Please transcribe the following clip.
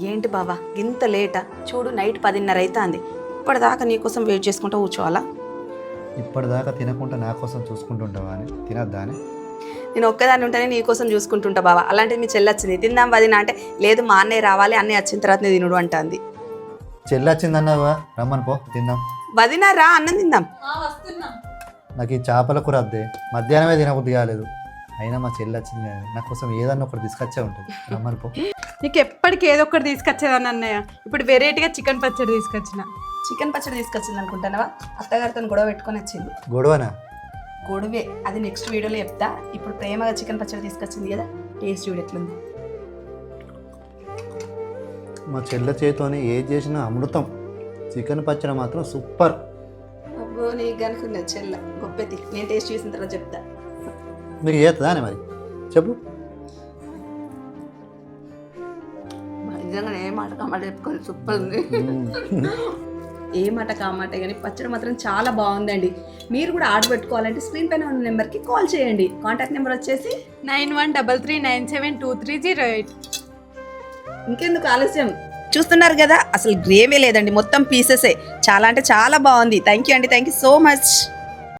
ఏంటి బావా ఇంత లేటా? చూడు నైట్ పదిన్నర అవుతుంది ఇప్పటిదాకా నీకోసం వెయిట్ చేసుకుంటూ కూర్చోవాలా? ఇప్పటిదాకా తినకుండా నా కోసం చూసుకుంటుంటావా అని? తినద్దా అని? నేను ఒక్కదాన్ని ఉంటేనే నీకోసం చూసుకుంటుంటా బావా. అలాంటిది మీ చెల్లి వచ్చింది తిందాం వదిన అంటే లేదు మా అన్నయ్య రావాలి అన్నయ్య వచ్చిన తర్వాతనే తినుడు అంటుంది. చెల్లి వచ్చిందన్నావా రమ్మని పో తిందాం. వదిన రా అన్నం తిందాం. నాకు ఈ చేపల కూర వద్దే. మధ్యాహ్నమే తినబుద్ధి కాలేదు. అయినా మా చెల్లి వచ్చింది నా కోసం ఏదన్నా ఒకటి తీసుకొచ్చే ఉంటుంది. రమ్మని పో. నీకు ఎప్పటికి ఏదో ఒకటి తీసుకొచ్చేదాన్ని అన్నయ్య. ఇప్పుడు వెరైటీగా చికెన్ పచ్చడి తీసుకొచ్చిన. చికెన్ పచ్చడి తీసుకొచ్చింది అనుకుంటానవా అత్తగారితో గొడవ పెట్టుకొని వచ్చింది. గొడవనా? గొడవే. అది నెక్స్ట్ వీడియోలో చెప్తా. ఇప్పుడు ప్రేమగా చికెన్ పచ్చడి తీసుకొచ్చింది కదా టేస్ట్ చూడు ఎట్లుంది. మా చెల్లె చేతితోని ఏది చేసినా అమృతం. చికెన్ పచ్చడి మాత్రం సూపర్ అబ్బో నీకు కనుకున్నది చెల్ల గొప్పెతి నేను టేస్ట్ చూసిన తర్వాత చెప్తా. మీకు చేస్తుందా అని మరి? చెప్పు. నిజంగా ఏ మాట కామాట చెప్పుకోవాలి సూపర్ ఉంది. ఏ మాట కామాట కానీ పచ్చడి మాత్రం చాలా బాగుందండి. మీరు కూడా ఆర్డర్ పెట్టుకోవాలంటే స్క్రీన్ పైన ఉన్న నెంబర్కి కాల్ చేయండి. కాంటాక్ట్ నెంబర్ వచ్చేసి nine one double three nine seven two three zero eight. ఇంకెందుకు ఆలస్యం? చూస్తున్నారు కదా అసలు గ్రేవీ లేదండి మొత్తం పీసెసే. చాలా అంటే చాలా బాగుంది. థ్యాంక్ యూ అండి థ్యాంక్ యూ సో మచ్.